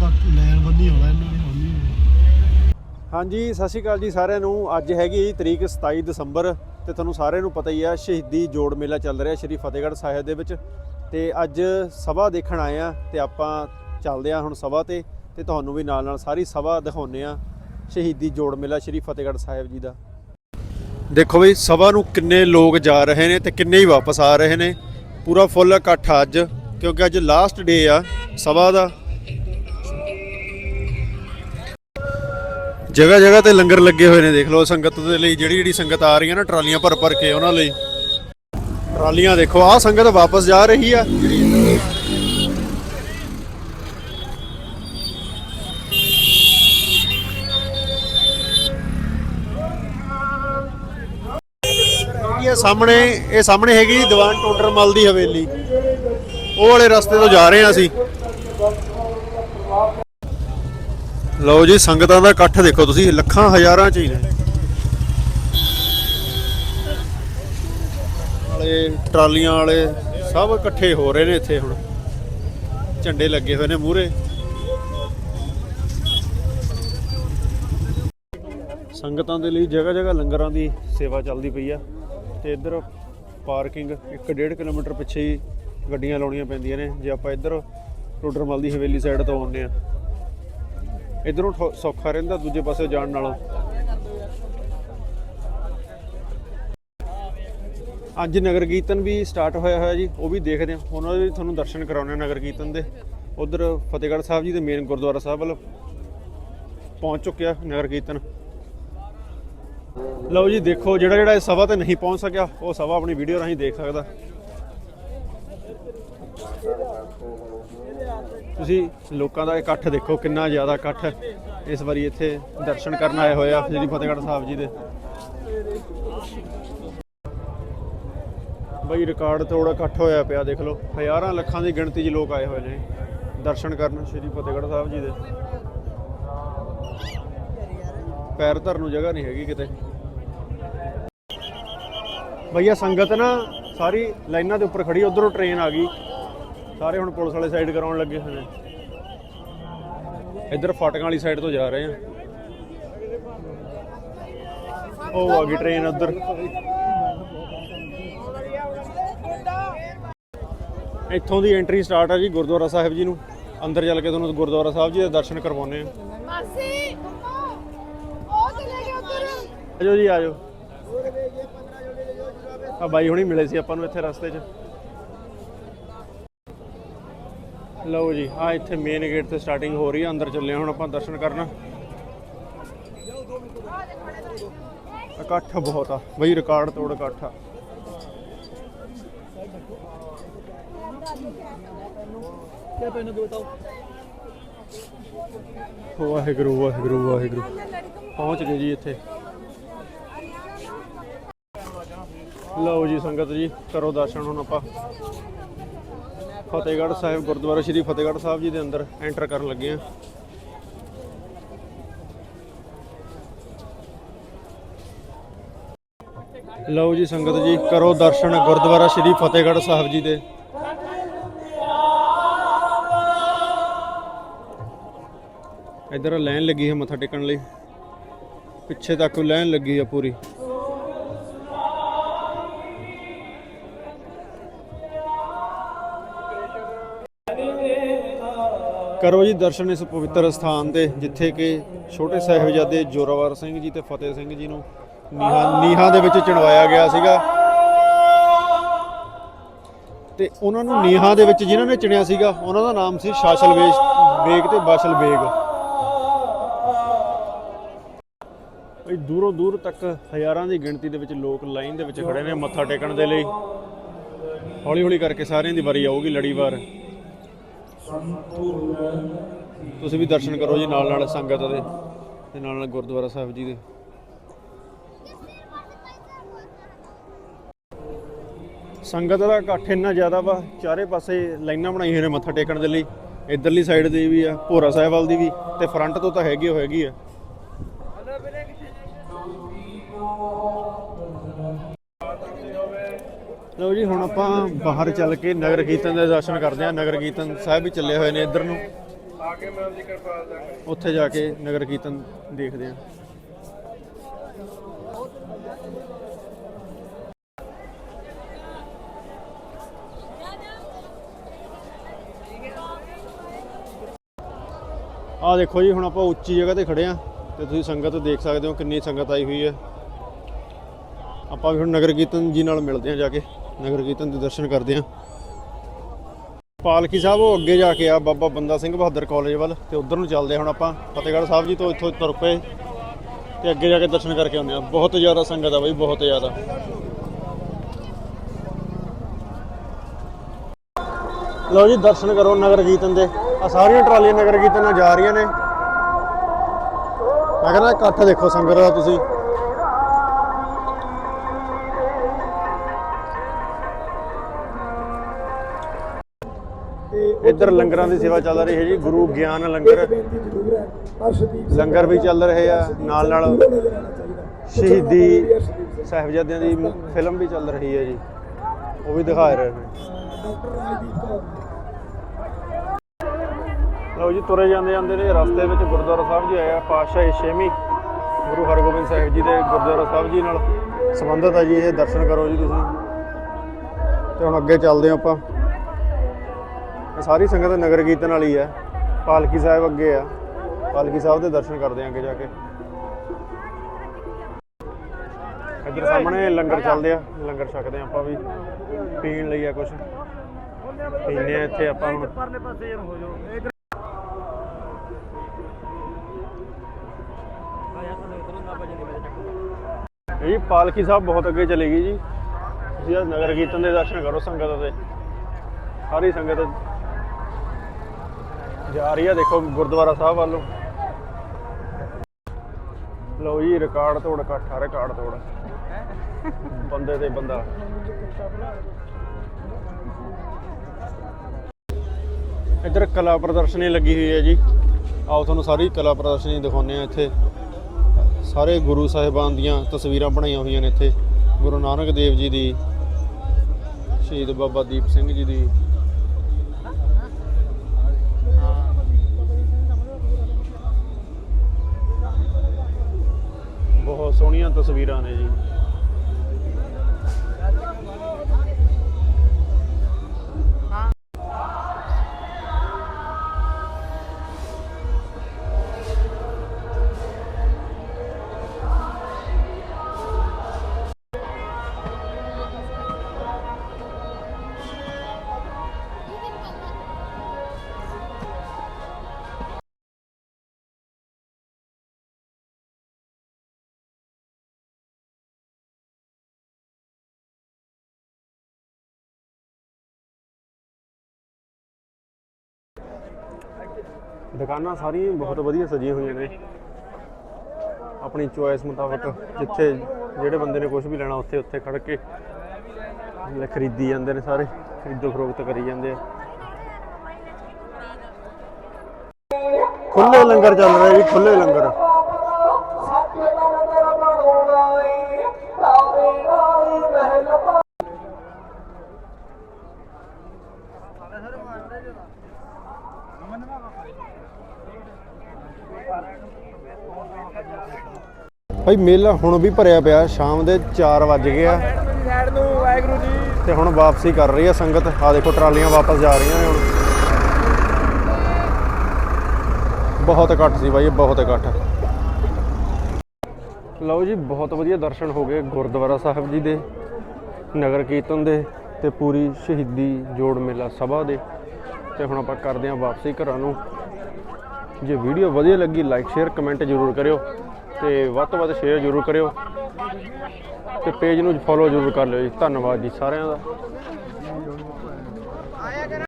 ਤੱਕ ਲੈਣ ਬੰਦੀ ਹੋਣਾ ਇਹਨਾਂ ਨੇ, ਹੋਣੀ ਹਾਂਜੀ, ਸਤਿ ਸ਼੍ਰੀ ਅਕਾਲ ਜੀ ਸਾਰਿਆਂ ਨੂੰ। ਅੱਜ ਹੈਗੀ ਤਰੀਕ 27 ਦਸੰਬਰ ਤੇ ਤੁਹਾਨੂੰ ਸਾਰਿਆਂ ਨੂੰ ਪਤਾ ਹੀ ਆ, ਸ਼ਹੀਦੀ ਜੋੜ ਮੇਲਾ ਚੱਲ ਰਿਹਾ ਸ਼੍ਰੀ ਫਤਿਹਗੜ੍ਹ ਸਾਹਿਬ ਦੇ ਵਿੱਚ। ਤੇ ਅੱਜ ਸਭਾ ਦੇਖਣ ਆਏ ਆ ਤੇ ਆਪਾਂ ਚੱਲਦੇ ਆ ਹੁਣ ਸਭਾ ਤੇ ਤੇ ਤੁਹਾਨੂੰ ਵੀ ਨਾਲ ਨਾਲ ਸਾਰੀ ਸਭਾ ਦਿਖਾਉਨੇ ਆ ਸ਼ਹੀਦੀ ਜੋੜ ਮੇਲਾ ਸ਼੍ਰੀ ਫਤਿਹਗੜ੍ਹ ਸਾਹਿਬ ਜੀ ਦਾ। ਦੇਖੋ ਬਈ, ਸਭਾ ਨੂੰ ਕਿੰਨੇ ਲੋਕ ਜਾ ਰਹੇ ਨੇ ਤੇ ਕਿੰਨੇ ਹੀ ਵਾਪਸ ਆ ਰਹੇ ਨੇ। ਪੂਰਾ ਫੁੱਲ ਇਕੱਠ ਅੱਜ, ਕਿਉਂਕਿ ਅੱਜ ਲਾਸਟ ਡੇ ਆ ਸਭਾ ਦਾ। ਜਗ੍ਹਾ ਜਗ੍ਹਾ ਤੇ ਲੰਗਰ ਲੱਗੇ ਹੋਏ ਨੇ, ਦੇਖ ਲਓ ਸੰਗਤ ਦੇ ਲਈ ਜਿਹੜੀ ਜਿਹੜੀ ਸੰਗਤ ਆ ਰਹੀ ਹੈ ਨਾ, ਟਰਾਲੀਆਂ ਭਰ ਭਰ ਕੇ ਉਹਨਾਂ ਲਈ। ਟਰਾਲੀਆਂ ਦੇਖੋ, ਆਹ ਸੰਗਤ ਵਾਪਸ ਜਾ ਰਹੀ ਆ। ਇਹ ਸਾਹਮਣੇ ਇਹ ਸਾਹਮਣੇ ਹੈਗੀ ਦੀਵਾਨ ਟੋਡਰਮਲ ਦੀ ਹਵੇਲੀ। ਉਹ ਵਾਲੇ ਰਸਤੇ ਤੋਂ ਜਾ ਰਹੇ ਆ ਅਸੀਂ। ਲਓ ਜੀ, ਸੰਗਤਾਂ ਦਾ ਇਕੱਠ ਦੇਖੋ ਤੁਸੀਂ, ਲੱਖਾਂ ਹਜ਼ਾਰਾਂ ਚ ਹੀ ਨੇ। ਵਾਲੇ ਟਰਾਲੀਆਂ ਵਾਲੇ ਸਭ ਇਕੱਠੇ ਹੋ ਰਹੇ ਨੇ ਇੱਥੇ ਹੁਣ। ਝੰਡੇ ਲੱਗੇ ਹੋਏ ਨੇ ਮੂਹਰੇ। ਸੰਗਤਾਂ ਦੇ ਲਈ ਜਗ੍ਹਾ ਜਗ੍ਹਾ ਲੰਗਰਾਂ ਦੀ ਸੇਵਾ ਚੱਲਦੀ ਪਈ ਆ। ਤੇ ਇੱਧਰ ਪਾਰਕਿੰਗ 1.5 ਕਿਲੋਮੀਟਰ ਪਿੱਛੇ ਹੀ ਗੱਡੀਆਂ ਲਾਉਣੀਆਂ ਪੈਂਦੀਆਂ ਨੇ। ਜੇ ਆਪਾਂ ਇੱਧਰ ਟੋਡਰਮਲ ਦੀ ਹਵੇਲੀ ਸਾਈਡ ਤੋਂ ਆਉਂਦੇ ਆ ਇਧਰੋਂ ਸੌਖਾ ਰਹਿੰਦਾ, ਦੂਜੇ ਪਾਸੇ ਜਾਣ ਨਾਲੋਂ। ਅੱਜ ਨਗਰ ਕੀਰਤਨ ਵੀ ਸਟਾਰਟ ਹੋਇਆ ਹੋਇਆ ਜੀ, ਉਹ ਵੀ ਦੇਖਦੇ ਹਾਂ। ਉਹਨਾਂ ਦੇ ਵੀ ਤੁਹਾਨੂੰ ਦਰਸ਼ਨ ਕਰਾਉਣੇ ਆ ਨਗਰ ਕੀਰਤਨ ਦੇ। ਉਧਰ ਫਤਿਹਗੜ੍ਹ ਸਾਹਿਬ ਜੀ ਦੇ ਮੇਨ ਗੁਰਦੁਆਰਾ ਸਾਹਿਬ ਵੱਲ ਪਹੁੰਚ ਚੁੱਕਿਆ ਨਗਰ ਕੀਰਤਨ। ਲਓ ਜੀ, ਦੇਖੋ ਜਿਹੜਾ ਜਿਹੜਾ ਇਸ ਸਭਾ ਤੇ ਨਹੀਂ ਪਹੁੰਚ ਸਕਿਆ, ਉਹ ਸਭਾ ਆਪਣੀ ਵੀਡੀਓ ਰਾਹੀਂ ਦੇਖ ਸਕਦਾ। ਤੁਸੀਂ ਲੋਕਾਂ ਦਾ ਇਕੱਠ ਦੇਖੋ ਕਿੰਨਾ ਜ਼ਿਆਦਾ ਇਕੱਠ ਇਸ ਵਾਰੀ ਇੱਥੇ ਦਰਸ਼ਨ ਕਰਨ ਆਏ ਹੋਏ ਆ ਸ੍ਰੀ ਫਤਿਹਗੜ੍ਹ ਸਾਹਿਬ ਜੀ ਦੇ। ਬਈ ਰਿਕਾਰਡ ਤੋੜ ਇਕੱਠ ਹੋਇਆ ਪਿਆ, ਦੇਖ ਲਓ। ਹਜ਼ਾਰਾਂ ਲੱਖਾਂ ਦੀ ਗਿਣਤੀ 'ਚ ਲੋਕ ਆਏ ਹੋਏ ਨੇ ਦਰਸ਼ਨ ਕਰਨ ਸ੍ਰੀ ਫਤਿਹਗੜ੍ਹ ਸਾਹਿਬ ਜੀ ਦੇ। ਪੈਰ ਧਰਨ ਨੂੰ ਜਗ੍ਹਾ ਨਹੀਂ ਹੈਗੀ ਕਿਤੇ। ਭਈਆ ਸੰਗਤ ਨਾ ਸਾਰੀ ਲਾਈਨਾਂ ਦੇ ਉੱਪਰ ਖੜੀ, ਉਧਰੋਂ ਟ੍ਰੇਨ ਆ ਗਈ। ਸਾਰੇ ਹੁਣ ਪੁਲਿਸ ਵਾਲੇ ਸਾਈਡ ਕਰਾਉਣ ਲੱਗੇ ਹੋਏ ਨੇ। ਇੱਧਰ ਫਾਟਕਾਂ ਵਾਲੀ ਸਾਈਡ ਤੋਂ ਜਾ ਰਹੇ ਆ। ਉਹ ਆ ਗਈ ਟ੍ਰੇਨ ਉਧਰ। ਇੱਥੋਂ ਦੀ ਐਂਟਰੀ ਸਟਾਰਟ ਆ ਜੀ ਗੁਰਦੁਆਰਾ ਸਾਹਿਬ ਜੀ ਨੂੰ। ਅੰਦਰ ਚੱਲ ਕੇ ਤੁਹਾਨੂੰ ਗੁਰਦੁਆਰਾ ਸਾਹਿਬ ਜੀ ਦੇ ਦਰਸ਼ਨ ਕਰਵਾਉਣੇ ਆ। ਮਾਸੀ ਉਹ ਚਲੇ ਗਏ ਉਧਰ। ਆਜੋ ਜੀ ਆਜੋ ਆ ਬਾਈ ਹੁਣੀ ਮਿਲੇ ਸੀ ਆਪਾਂ ਨੂੰ ਇੱਥੇ ਰਸਤੇ 'ਚ। ਲਓ ਜੀ ਆ ਇੱਥੇ ਮੇਨ ਗੇਟ ਤੇ ਸਟਾਰਟਿੰਗ ਹੋ ਰਹੀ ਆ, ਅੰਦਰ ਚੱਲੇ ਹੁਣ ਆਪਾਂ ਦਰਸ਼ਨ ਕਰਨ। ਇਕੱਠ ਬਹੁਤ ਆ, ਬਈ ਰਿਕਾਰਡ ਤੋੜ ਇਕੱਠ ਆ। ਵਾਹਿਗੁਰੂ ਵਾਹਿਗੁਰੂ ਵਾਹਿਗੁਰੂ। ਪਹੁੰਚ ਗਏ ਜੀ ਇੱਥੇ। ਲਓ ਜੀ ਸੰਗਤ ਜੀ, ਕਰੋ ਦਰਸ਼ਨ ਹੁਣ ਆਪਾਂ। ਫਤਿਹਗੜ੍ਹ ਸਾਹਿਬ, ਗੁਰਦੁਆਰਾ ਸ਼੍ਰੀ ਫਤਿਹਗੜ੍ਹ ਸਾਹਿਬ ਜੀ ਦੇ ਅੰਦਰ ਐਂਟਰ ਕਰਨ ਲੱਗੇ ਆ ਲਓ ਜੀ ਸੰਗਤ ਜੀ, ਕਰੋ ਦਰਸ਼ਨ ਗੁਰਦੁਆਰਾ ਸ਼੍ਰੀ ਫਤਿਹਗੜ੍ਹ ਸਾਹਿਬ ਜੀ ਦੇ। ਇਧਰ ਲਾਈਨ ਲੱਗੀ ਹੈ ਮੱਥਾ ਟੇਕਣ ਲਈ। ਪਿੱਛੇ ਤੱਕ ਲਾਈਨ ਲੱਗੀ ਆ ਪੂਰੀ। ਕਰੋ ਜੀ ਦਰਸ਼ਨ ਇਸ ਪਵਿੱਤਰ ਸਥਾਨ ਤੇ, ਜਿੱਥੇ ਕਿ ਛੋਟੇ ਸਾਹਿਬਜ਼ਾਦੇ ਜੋਰਾਵਰ ਸਿੰਘ ਜੀ ਤੇ ਫਤਿਹ ਸਿੰਘ ਜੀ ਨੂੰ ਨੀਹਾਂ ਨੀਹਾਂ ਦੇ ਵਿੱਚ ਚਿਣਵਾਇਆ ਗਿਆ ਸੀਗਾ। ਤੇ ਉਹਨਾਂ ਨੂੰ ਨੀਹਾਂ ਦੇ ਵਿੱਚ ਜਿਨ੍ਹਾਂ ਨੇ ਚਿਣਿਆ ਸੀਗਾ, ਉਹਨਾਂ ਦਾ ਨਾਮ ਸੀ ਸ਼ਾਸਲ ਵੇਸ਼ ਬੇਗ ਤੇ ਬਾਸ਼ਲ ਬੇਗ। ਬਈ ਦੂਰੋਂ ਦੂਰ ਤੱਕ ਹਜ਼ਾਰਾਂ ਦੀ ਗਿਣਤੀ ਦੇ ਵਿੱਚ ਲੋਕ ਲਾਈਨ ਦੇ ਵਿੱਚ ਖੜੇ ਨੇ ਮੱਥਾ ਟੇਕਣ ਦੇ ਲਈ। ਹੌਲੀ ਹੌਲੀ ਕਰਕੇ ਸਾਰਿਆਂ ਦੀ ਵਾਰੀ ਆਊਗੀ ਲੜੀਵਾਰ। ਤੁਸੀਂ ਵੀ ਦਰਸ਼ਨ ਕਰੋ ਜੀ ਨਾਲ ਨਾਲ ਸੰਗਤ ਦੇ ਤੇ ਨਾਲ ਨਾਲ ਗੁਰਦੁਆਰਾ ਸਾਹਿਬ ਜੀ ਦੇ। ਸੰਗਤ ਦਾ ਇਕੱਠ ਇੰਨਾ ਜ਼ਿਆਦਾ ਵਾ, ਚਾਰੇ ਪਾਸੇ ਲਾਈਨਾਂ ਬਣਾਈਆਂ ਹੋਈਆਂ ਨੇ ਮੱਥਾ ਟੇਕਣ ਦੇ ਲਈ। ਇਧਰਲੀ ਸਾਈਡ ਦੀ ਵੀ ਆ, ਭੋਰਾ ਸਾਹਿਬ ਵਾਲ ਦੀ ਵੀ ਤੇ ਫਰੰਟ ਤੋਂ ਤਾਂ ਹੈਗੀ ਓ ਹੈਗੀ ਆ। ਲਓ ਜੀ, ਹੁਣ ਆਪਾਂ ਬਾਹਰ ਚੱਲ ਕੇ ਨਗਰ ਕੀਰਤਨ ਦੇ ਦਰਸ਼ਨ ਕਰਦੇ ਹਾਂ। ਨਗਰ ਕੀਰਤਨ ਸਾਹਿਬ ਵੀ ਚੱਲੇ ਹੋਏ ਨੇ ਇੱਧਰ ਨੂੰ। ਉੱਥੇ ਜਾ ਕੇ ਨਗਰ ਕੀਰਤਨ ਦੇਖਦੇ ਹਾਂ। ਆਹ ਦੇਖੋ ਜੀ, ਹੁਣ ਆਪਾਂ ਉੱਚੀ ਜਗ੍ਹਾ ਤੇ ਖੜੇ ਆ ਤੇ ਤੁਸੀਂ ਸੰਗਤ ਦੇਖ ਸਕਦੇ ਹੋ ਕਿੰਨੀ ਸੰਗਤ ਆਈ ਹੋਈ ਹੈ। ਆਪਾਂ ਵੀ ਹੁਣ ਨਗਰ ਕੀਰਤਨ ਜੀ ਨਾਲ ਮਿਲਦੇ ਆ ਜਾ ਕੇ। ਨਗਰ ਕੀਰਤਨ ਦੇ ਦਰਸ਼ਨ ਕਰਦੇ ਆ ਪਾਲਕੀ ਸਾਹਿਬ, ਉਹ ਅੱਗੇ ਜਾ ਕੇ ਆ, ਬਾਬਾ ਬੰਦਾ ਸਿੰਘ ਬਹਾਦਰ ਕਾਲਜ ਵੱਲ, ਤੇ ਉਧਰ ਨੂੰ ਚੱਲਦੇ ਆ ਹੁਣ ਆਪਾਂ। ਫਤਿਹਗੜ੍ਹ ਸਾਹਿਬ ਜੀ ਤੋਂ ਇੱਥੋਂ ਤੁਰ ਪਏ, ਤੇ ਅੱਗੇ ਜਾ ਕੇ ਦਰਸ਼ਨ ਕਰਕੇ ਆਉਂਦੇ ਆ ਬਹੁਤ ਜ਼ਿਆਦਾ ਸੰਗਤ ਆ ਬਾਈ, ਬਹੁਤ ਜ਼ਿਆਦਾ। ਲਓ ਜੀ, ਦਰਸ਼ਨ ਕਰੋ ਨਗਰ ਕੀਰਤਨ ਦੇ। ਆ ਸਾਰੀਆਂ ਟਰਾਲੀਆਂ ਨਗਰ ਕੀਰਤਨ ਨਾਲ ਜਾ ਰਹੀਆਂ ਨੇ। ਮੈਂ ਕਹਿੰਦਾ, ਇਕੱਠ ਦੇਖੋ ਸੰਗਤ ਦਾ ਤੁਸੀਂ। ਇੱਧਰ ਲੰਗਰਾਂ ਦੀ ਸੇਵਾ ਚੱਲ ਰਹੀ ਹੈ ਜੀ ਗੁਰੂ ਗਿਆਨ ਲੰਗਰ। ਲੰਗਰ ਵੀ ਚੱਲ ਰਹੇ ਆ ਨਾਲ ਨਾਲ ਸ਼ਹੀਦੀ ਸਾਹਿਬਜ਼ਾਦਿਆਂ ਦੀ ਫਿਲਮ ਵੀ ਚੱਲ ਰਹੀ ਹੈ ਜੀ। ਉਹ ਵੀ ਦਿਖਾ ਰਹੇ ਨੇ। ਲਓ ਜੀ ਤੁਰੇ ਜਾਂਦੇ ਜਾਂਦੇ ਨੇ ਰਸਤੇ ਵਿੱਚ ਗੁਰਦੁਆਰਾ ਸਾਹਿਬ ਜੀ ਆਇਆ ਪਾਤਸ਼ਾਹੀ ਛੇਵੀਂ ਗੁਰੂ ਹਰਗੋਬਿੰਦ ਸਾਹਿਬ ਜੀ ਦੇ ਗੁਰਦੁਆਰਾ ਸਾਹਿਬ ਜੀ ਨਾਲ ਸੰਬੰਧਿਤ ਹੈ ਜੀ ਇਹ ਦਰਸ਼ਨ ਕਰੋ ਜੀ ਤੁਸੀਂ। ਤੇ ਹੁਣ ਅੱਗੇ ਚੱਲਦੇ ਆਪਾਂ। ਸਾਰੀ ਸੰਗਤ ਨਗਰ ਕੀਰਤਨ ਵਾਲੀ ਹੈ ਪਾਲਕੀ ਸਾਹਿਬ ਅੱਗੇ ਆ। ਪਾਲਕੀ ਸਾਹਿਬ ਦੇ ਦਰਸ਼ਨ ਕਰਦੇ ਆਂ ਅੱਗੇ ਜਾ ਕੇ। ਇੱਧਰ ਸਾਹਮਣੇ ਲੰਗਰ ਚੱਲਦੇ ਆ। ਲੰਗਰ ਛਕਦੇ ਆ ਆਪਾਂ ਵੀ। ਪੀਣ ਲਈ ਆ ਕੁਝ ਪੀਨੇ ਆ ਇੱਥੇ ਆਪਾਂ ਹੁਣ। ਇਹ ਪਾਲਕੀ ਸਾਹਿਬ ਬਹੁਤ ਅੱਗੇ ਚਲੀ ਗਈ ਜੀ। ਤੁਸੀਂ ਆ ਨਗਰ ਕੀਰਤਨ ਦੇ ਦਰਸ਼ਨ ਕਰੋ ਸੰਗਤ ਦੇ। ਸਾਰੀ ਸੰਗਤ ਜਾ ਰਹੀ ਆ, ਦੇਖੋ ਗੁਰਦੁਆਰਾ ਸਾਹਿਬ ਵੱਲੋਂ। ਲਓ ਜੀ ਰਿਕਾਰਡ ਤੋੜ, ਇਕੱਠ ਰਿਕਾਰਡ ਤੋੜ। ਬੰਦੇ ਤੇ ਬੰਦਾ। ਇੱਧਰ ਕਲਾ ਪ੍ਰਦਰਸ਼ਨੀ ਲੱਗੀ ਹੋਈ ਹੈ ਜੀ। ਆਓ ਤੁਹਾਨੂੰ ਸਾਰੀ ਕਲਾ ਪ੍ਰਦਰਸ਼ਨੀ ਦਿਖਾਉਂਦੇ ਆ ਇੱਥੇ। ਸਾਰੇ ਗੁਰੂ ਸਾਹਿਬਾਨ ਦੀਆਂ ਤਸਵੀਰਾਂ ਬਣਾਈਆਂ ਹੋਈਆਂ ਨੇ ਇੱਥੇ। ਗੁਰੂ ਨਾਨਕ ਦੇਵ ਜੀ ਦੀ, ਸ਼ਹੀਦ ਬਾਬਾ ਦੀਪ ਸਿੰਘ ਜੀ ਦੀ ਬਹੁਤ ਸੋਹਣੀਆਂ ਤਸਵੀਰਾਂ ਨੇ ਜੀ। ਦੁਕਾਨਾਂ ਸਾਰੀਆਂ ਬਹੁਤ ਵਧੀਆ ਸਜੀਆਂ ਹੋਈਆਂ ਨੇ। ਆਪਣੀ ਚੋਇਸ ਮੁਤਾਬਕ ਜਿੱਥੇ ਜਿਹੜੇ ਬੰਦੇ ਨੇ ਕੁਝ ਵੀ ਲੈਣਾ ਉੱਥੇ ਉੱਥੇ ਖੜ ਕੇ ਲੈ ਖਰੀਦੀ ਜਾਂਦੇ ਨੇ ਸਾਰੇ, ਖਰੀਦੋ ਫਰੋਖਤ ਕਰੀ ਜਾਂਦੇ ਆ। ਖੁੱਲੇ ਲੰਗਰ ਚੱਲ ਰਿਹਾ ਜੀ ਖੁੱਲੇ ਲੰਗਰ। ਭਾਈ ਮੇਲਾ ਹੁਣ ਵੀ ਭਰਿਆ ਪਿਆ ਸ਼ਾਮ ਦੇ 4 ਵੱਜ ਗਏ ਆ। ਤੇ ਹੁਣ ਵਾਪਸੀ ਕਰ ਰਹੀ ਆ ਸੰਗਤ। ਆ ਦੇਖੋ ਟਰਾਲੀਆਂ ਵਾਪਸ ਜਾ ਰਹੀਆਂ ਨੇ ਹੁਣ। ਬਹੁਤ ਇਕੱਠ ਸੀ ਬਾਈ ਬਹੁਤ ਇਕੱਠ ਲਓ ਜੀ ਬਹੁਤ ਵਧੀਆ ਦਰਸ਼ਨ ਹੋ ਗਏ ਗੁਰਦੁਆਰਾ ਸਾਹਿਬ ਜੀ ਦੇ ਨਗਰ ਕੀਰਤਨ ਦੇ ਤੇ ਪੂਰੀ ਸ਼ਹੀਦੀ ਜੋੜ ਮੇਲਾ ਸਭਾ ਦੇ। ਤੇ ਹੁਣ ਆਪਾਂ ਕਰਦੇ ਹਾਂ ਵਾਪਸੀ ਘਰਾਂ ਨੂੰ। ਜੇ ਵੀਡੀਓ ਵਧੀਆ ਲੱਗੀ ਲਾਈਕ ਸ਼ੇਅਰ ਕਮੈਂਟ ਜ਼ਰੂਰ ਕਰਿਓ। ਤੇ ਵੱਧ ਤੋਂ ਵੱਧ ਸ਼ੇਅਰ ਜ਼ਰੂਰ ਕਰਿਓ ਤੇ ਪੇਜ ਨੂੰ ਫੋਲੋ ਜ਼ਰੂਰ ਕਰ ਲਿਓ ਜੀ। ਧੰਨਵਾਦ ਜੀ ਸਾਰਿਆਂ ਦਾ।